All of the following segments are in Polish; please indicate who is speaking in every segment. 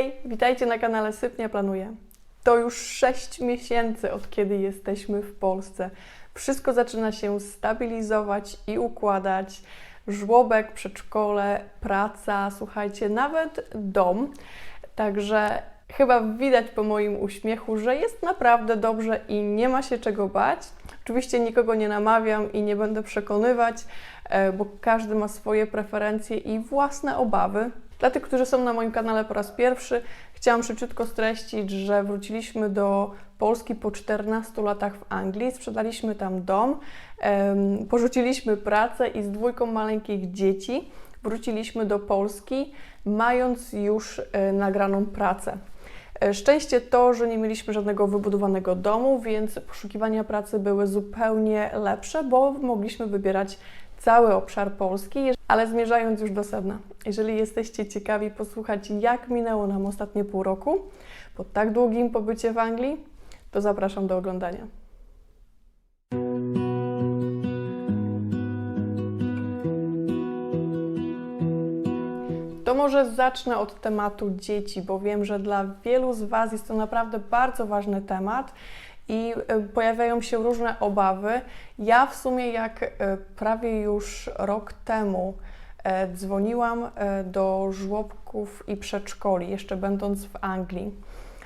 Speaker 1: Hej, witajcie na kanale Sypnia Planuję. To już 6 miesięcy od kiedy jesteśmy w Polsce. Wszystko zaczyna się stabilizować i układać. Żłobek, przedszkole, praca, słuchajcie, nawet dom. Także chyba widać po moim uśmiechu, że jest naprawdę dobrze i nie ma się czego bać. Oczywiście nikogo nie namawiam i nie będę przekonywać, e, bo każdy ma swoje preferencje i własne obawy. Dla tych, którzy są na moim kanale po raz pierwszy, chciałam szybciutko streścić, że wróciliśmy do Polski po 14 latach w Anglii, sprzedaliśmy tam dom, porzuciliśmy pracę i z dwójką maleńkich dzieci wróciliśmy do Polski, mając już e, nagraną pracę. E, Szczęście to, że nie mieliśmy żadnego wybudowanego domu, więc poszukiwania pracy były zupełnie lepsze, bo mogliśmy wybierać cały obszar Polski. Ale zmierzając już do sedna, jeżeli jesteście ciekawi posłuchać, jak minęło nam ostatnie pół roku po tak długim pobycie w Anglii, to zapraszam do oglądania. To może zacznę od tematu dzieci, bo wiem, że dla wielu z Was jest to naprawdę bardzo ważny temat i e, pojawiają się różne obawy. Ja w sumie, jak e, prawie już rok temu dzwoniłam e, do żłobków i przedszkoli, jeszcze będąc w Anglii,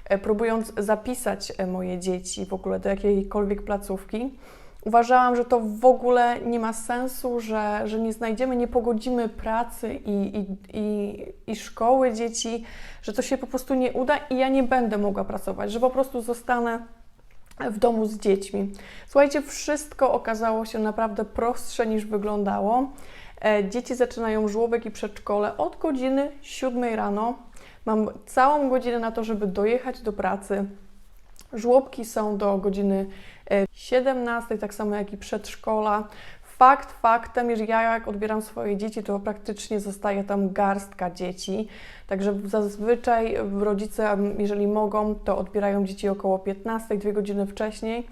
Speaker 1: e, próbując zapisać e, moje dzieci w ogóle do jakiejkolwiek placówki, uważałam, że to w ogóle nie ma sensu, że, że nie znajdziemy, nie pogodzimy pracy i, i, i, i szkoły dzieci, że to się po prostu nie uda i ja nie będę mogła pracować, że po prostu zostanę w domu z dziećmi. Słuchajcie, wszystko okazało się naprawdę prostsze niż wyglądało. E, Dzieci zaczynają żłobek i przedszkole od godziny 7 rano. Mam całą godzinę na to, żeby dojechać do pracy. Żłobki są do godziny e, 17, tak samo jak i przedszkola. Fakt faktem, że ja jak odbieram swoje dzieci, to praktycznie zostaje tam garstka dzieci. Także zazwyczaj rodzice, jeżeli mogą, to odbierają dzieci około 15, dwie godziny wcześniej.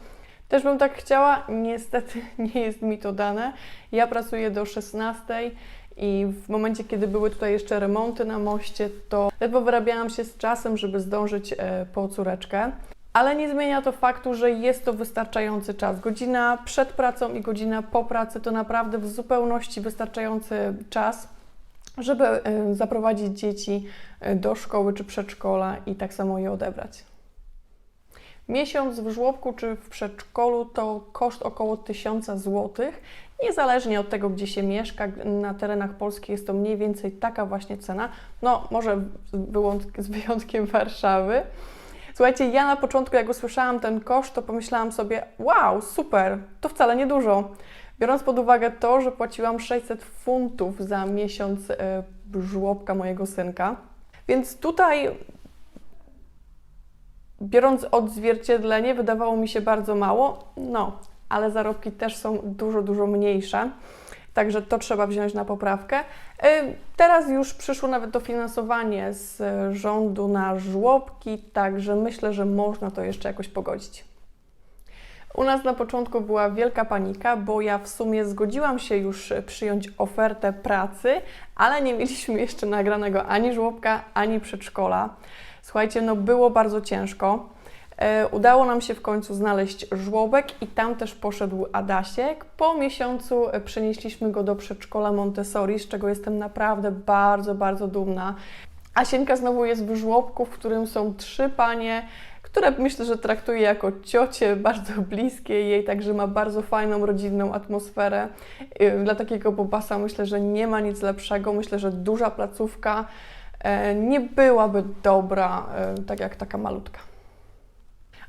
Speaker 1: Też bym tak chciała, niestety nie jest mi to dane. Ja pracuję do 16 i w momencie, kiedy były tutaj jeszcze remonty na moście, to ledwo wyrabiałam się z czasem, żeby zdążyć e, po córeczkę. Ale nie zmienia to faktu, że jest to wystarczający czas. Godzina przed pracą i godzina po pracy to naprawdę w zupełności wystarczający czas, żeby e, zaprowadzić dzieci e, do szkoły czy przedszkola i tak samo je odebrać. Miesiąc w żłobku czy w przedszkolu to koszt około 1000 zł. Niezależnie od tego, gdzie się mieszka, na terenach Polski jest to mniej więcej taka właśnie cena. No, może z wyjątkiem Warszawy. Słuchajcie, ja na początku, jak usłyszałam ten koszt, to pomyślałam sobie, wow, super, to wcale nie dużo. Biorąc pod uwagę to, że płaciłam 600 funtów za miesiąc e, żłobka mojego synka. Więc tutaj biorąc odzwierciedlenie, wydawało mi się bardzo mało, no, ale zarobki też są dużo, dużo mniejsze. Także to trzeba wziąć na poprawkę. Y, Teraz już przyszło nawet dofinansowanie z rządu na żłobki, także myślę, że można to jeszcze jakoś pogodzić. U nas na początku była wielka panika, bo ja w sumie zgodziłam się już przyjąć ofertę pracy, ale nie mieliśmy jeszcze nagranego ani żłobka, ani przedszkola. Słuchajcie, no było bardzo ciężko. E, Udało nam się w końcu znaleźć żłobek i tam też poszedł Adasiek. Po miesiącu e, przenieśliśmy go do przedszkola Montessori, z czego jestem naprawdę bardzo, bardzo dumna. Asieńka znowu jest w żłobku, w którym są trzy panie, które myślę, że traktuje jako ciocie, bardzo bliskie jej, także ma bardzo fajną, rodzinną atmosferę. Y, Dla takiego bobasa myślę, że nie ma nic lepszego. Myślę, że duża placówka e, nie byłaby dobra, e, tak jak taka malutka.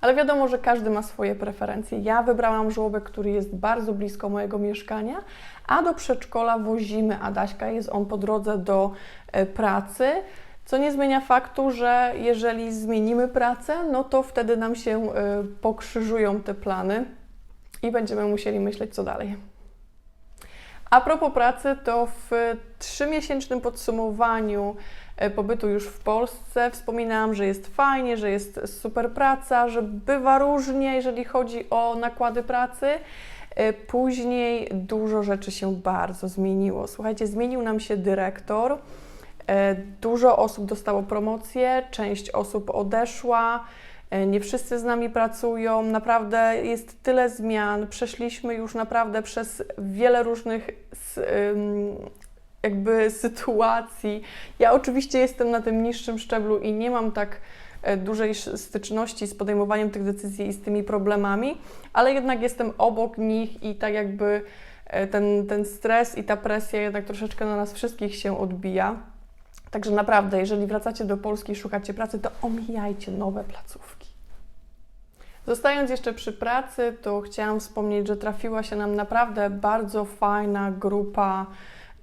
Speaker 1: Ale wiadomo, że każdy ma swoje preferencje. Ja wybrałam żłobek, który jest bardzo blisko mojego mieszkania, a do przedszkola wozimy Adaśka. Jest on po drodze do e, pracy, co nie zmienia faktu, że jeżeli zmienimy pracę, no to wtedy nam się e, pokrzyżują te plany i będziemy musieli myśleć, co dalej. A propos pracy, to w trzymiesięcznym podsumowaniu e, pobytu już w Polsce wspominałam, że jest fajnie, że jest super praca, że bywa różnie, jeżeli chodzi o nakłady pracy. E, Później dużo rzeczy się bardzo zmieniło. Słuchajcie, zmienił nam się dyrektor. E, Dużo osób dostało promocję, część osób odeszła, e, nie wszyscy z nami pracują. Naprawdę jest tyle zmian. Przeszliśmy już naprawdę przez wiele różnych jakby sytuacji. Ja oczywiście jestem na tym niższym szczeblu i nie mam tak e, dużej styczności z podejmowaniem tych decyzji i z tymi problemami, ale jednak jestem obok nich i tak jakby ten, ten stres i ta presja jednak troszeczkę na nas wszystkich się odbija. Także naprawdę, jeżeli wracacie do Polski i szukacie pracy, to omijajcie nowe placówki. Zostając jeszcze przy pracy, to chciałam wspomnieć, że trafiła się nam naprawdę bardzo fajna grupa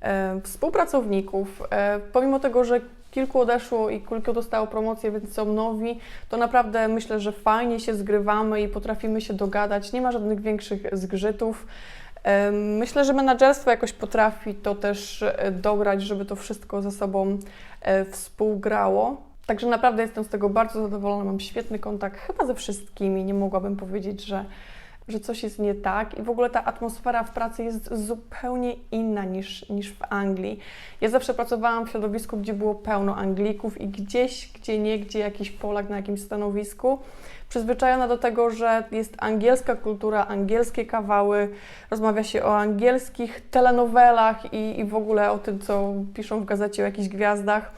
Speaker 1: e, współpracowników. E, pomimo tego, że kilku odeszło i kilku dostało promocję, więc są nowi, to naprawdę myślę, że fajnie się zgrywamy i potrafimy się dogadać. Nie ma żadnych większych zgrzytów. Myślę, że menadżerstwo jakoś potrafi to też e, dograć, żeby to wszystko ze sobą e, współgrało. Także naprawdę jestem z tego bardzo zadowolona. Mam świetny kontakt chyba ze wszystkimi. Nie mogłabym powiedzieć, że, że coś jest nie tak. I w ogóle ta atmosfera w pracy jest zupełnie inna niż, niż w Anglii. Ja zawsze pracowałam w środowisku, gdzie było pełno Anglików i gdzieś, gdzie nie, gdzie jakiś Polak na jakimś stanowisku. Przyzwyczajona do tego, że jest angielska kultura, angielskie kawały, rozmawia się o angielskich telenowelach i, i w ogóle o tym, co piszą w gazecie o jakichś gwiazdach.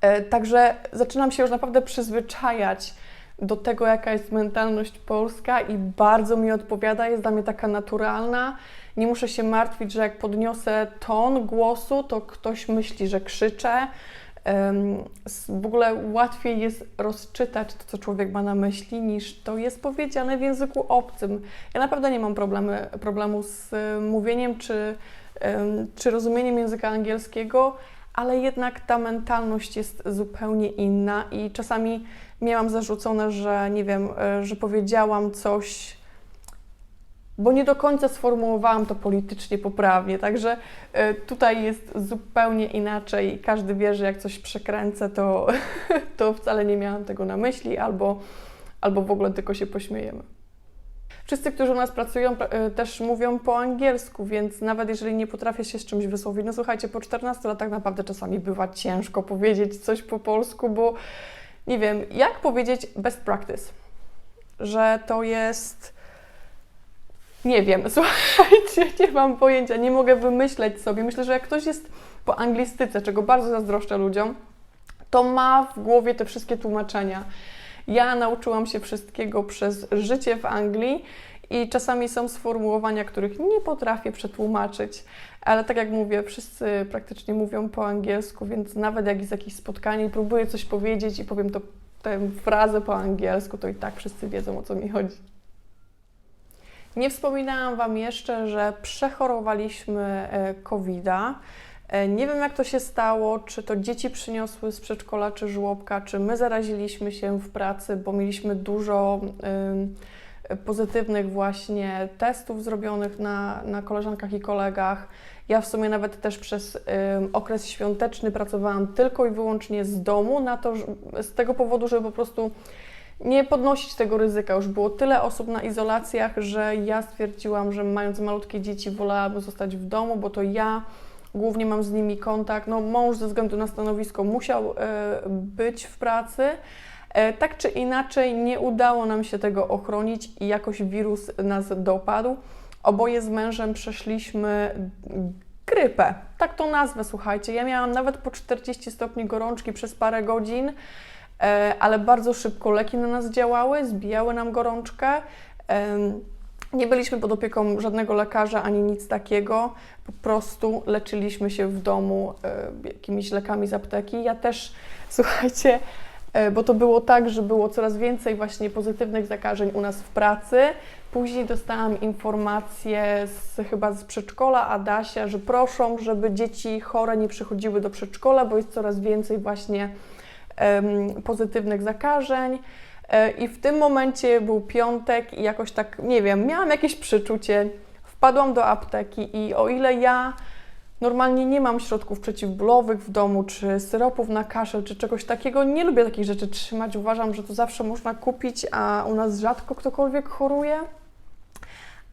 Speaker 1: E, Także zaczynam się już naprawdę przyzwyczajać do tego, jaka jest mentalność polska i bardzo mi odpowiada, jest dla mnie taka naturalna. Nie muszę się martwić, że jak podniosę ton głosu, to ktoś myśli, że krzyczę. W ogóle łatwiej jest rozczytać to, co człowiek ma na myśli, niż to jest powiedziane w języku obcym. Ja naprawdę nie mam problemy, problemu z e, mówieniem czy, czy rozumieniem języka angielskiego, ale jednak ta mentalność jest zupełnie inna i czasami miałam zarzucone, że nie wiem, e, że powiedziałam coś, bo nie do końca sformułowałam to politycznie poprawnie. Także e, tutaj jest zupełnie inaczej. Każdy wie, że jak coś przekręcę, to, to wcale nie miałam tego na myśli, albo, albo w ogóle tylko się pośmiejemy. Wszyscy, którzy u nas pracują, pra- e, też mówią po angielsku, więc nawet jeżeli nie potrafię się z czymś wysłowić, no słuchajcie, po 14 latach naprawdę czasami bywa ciężko powiedzieć coś po polsku, bo nie wiem, jak powiedzieć best practice, że to jest. Nie wiem, słuchajcie, nie mam pojęcia, nie mogę wymyśleć sobie. Myślę, że jak ktoś jest po anglistyce, czego bardzo zazdroszczę ludziom, to ma w głowie te wszystkie tłumaczenia. Ja nauczyłam się wszystkiego przez życie w Anglii i czasami są sformułowania, których nie potrafię przetłumaczyć, ale tak jak mówię, wszyscy praktycznie mówią po angielsku, więc nawet jak jest jakieś spotkanie i próbuję coś powiedzieć i powiem to, tę frazę po angielsku, to i tak wszyscy wiedzą o co mi chodzi. Nie wspominałam Wam jeszcze, że przechorowaliśmy e, COVID-a. E, Nie wiem, jak to się stało, czy to dzieci przyniosły z przedszkola, czy żłobka, czy my zaraziliśmy się w pracy, bo mieliśmy dużo pozytywnych właśnie testów zrobionych na, na koleżankach i kolegach. Ja w sumie nawet też przez okres świąteczny pracowałam tylko i wyłącznie z domu, na to, z tego powodu, żeby po prostu nie podnosić tego ryzyka. Już było tyle osób na izolacjach, że ja stwierdziłam, że mając malutkie dzieci, wolałabym zostać w domu, bo to ja głównie mam z nimi kontakt. No, mąż ze względu na stanowisko musiał e, być w pracy. E, tak czy inaczej, nie udało nam się tego ochronić i jakoś wirus nas dopadł. Oboje z mężem przeszliśmy grypę. Tak to nazwę, słuchajcie. Ja miałam nawet po 40 stopni gorączki przez parę godzin, e, ale bardzo szybko leki na nas działały, zbijały nam gorączkę. Nie byliśmy pod opieką żadnego lekarza ani nic takiego. Po prostu leczyliśmy się w domu e, jakimiś lekami z apteki. Ja też, słuchajcie, e, bo to było tak, że było coraz więcej właśnie pozytywnych zakażeń u nas w pracy. Później dostałam informację z, chyba z przedszkola Adasia, że proszą, żeby dzieci chore nie przychodziły do przedszkola, bo jest coraz więcej właśnie em, pozytywnych zakażeń. E, I w tym momencie był piątek i jakoś tak, nie wiem, miałam jakieś przeczucie. Wpadłam do apteki i o ile ja normalnie nie mam środków przeciwbólowych w domu, czy syropów na kaszel, czy czegoś takiego, nie lubię takich rzeczy trzymać. Uważam, że to zawsze można kupić, a u nas rzadko ktokolwiek choruje.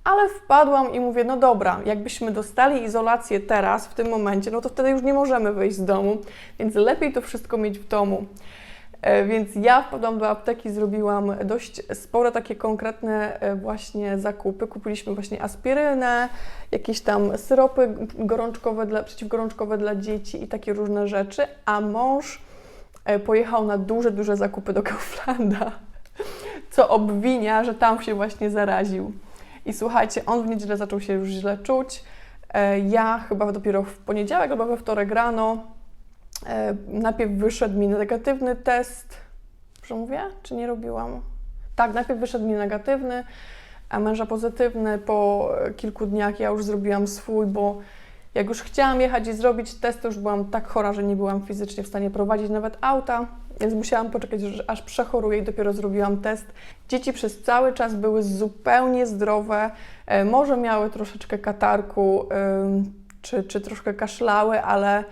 Speaker 1: Ale wpadłam i mówię, no dobra, jakbyśmy dostali izolację teraz, w tym momencie, no to wtedy już nie możemy wyjść z domu, więc lepiej to wszystko mieć w domu. E, Więc ja wpadłam do apteki, zrobiłam dość spore takie konkretne e, właśnie zakupy. Kupiliśmy właśnie aspirynę, jakieś tam syropy gorączkowe dla, przeciwgorączkowe dla dzieci i takie różne rzeczy, a mąż e, pojechał na duże, duże zakupy do Kauflanda, co obwinia, że tam się właśnie zaraził. I słuchajcie, on w niedzielę zaczął się już źle czuć. Ja chyba dopiero w poniedziałek albo we wtorek rano Najpierw wyszedł mi negatywny test. Dobrze mówię? Czy nie robiłam? Tak, najpierw wyszedł mi negatywny, a męża pozytywny. Po e, kilku dniach ja już zrobiłam swój, bo jak już chciałam jechać i zrobić test, to już byłam tak chora, że nie byłam fizycznie w stanie prowadzić nawet auta, więc musiałam poczekać, aż przechoruję i dopiero zrobiłam test. Dzieci przez cały czas były zupełnie zdrowe, e, może miały troszeczkę katarku, czy, czy troszkę kaszlały, ale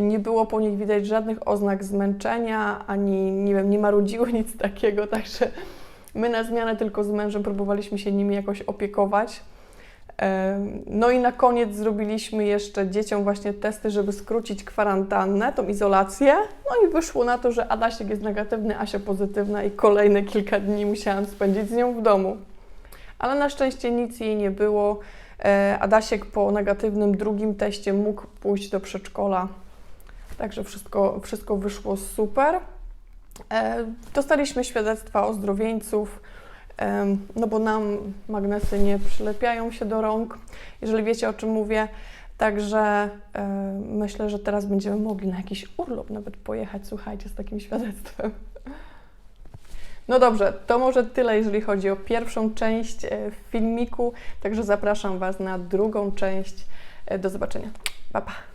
Speaker 1: nie było po nich widać żadnych oznak zmęczenia, ani nie wiem, nie marudziły nic takiego, także my na zmianę tylko z mężem próbowaliśmy się nimi jakoś opiekować. No i na koniec zrobiliśmy jeszcze dzieciom właśnie testy, żeby skrócić kwarantannę, tą izolację. No i wyszło na to, że Adasiek jest negatywny, Asia pozytywna i kolejne kilka dni musiałam spędzić z nią w domu. Ale na szczęście nic jej nie było. E, Adasiek po negatywnym drugim teście mógł pójść do przedszkola. Także wszystko, wszystko wyszło super. E, Dostaliśmy świadectwa ozdrowieńców, em, no bo nam magnesy nie przylepiają się do rąk, jeżeli wiecie o czym mówię. Także e, myślę, że teraz będziemy mogli na jakiś urlop nawet pojechać, słuchajcie, z takim świadectwem. No dobrze, to może tyle, jeżeli chodzi o pierwszą część e, filmiku. Także zapraszam Was na drugą część. E, Do zobaczenia. Pa, pa.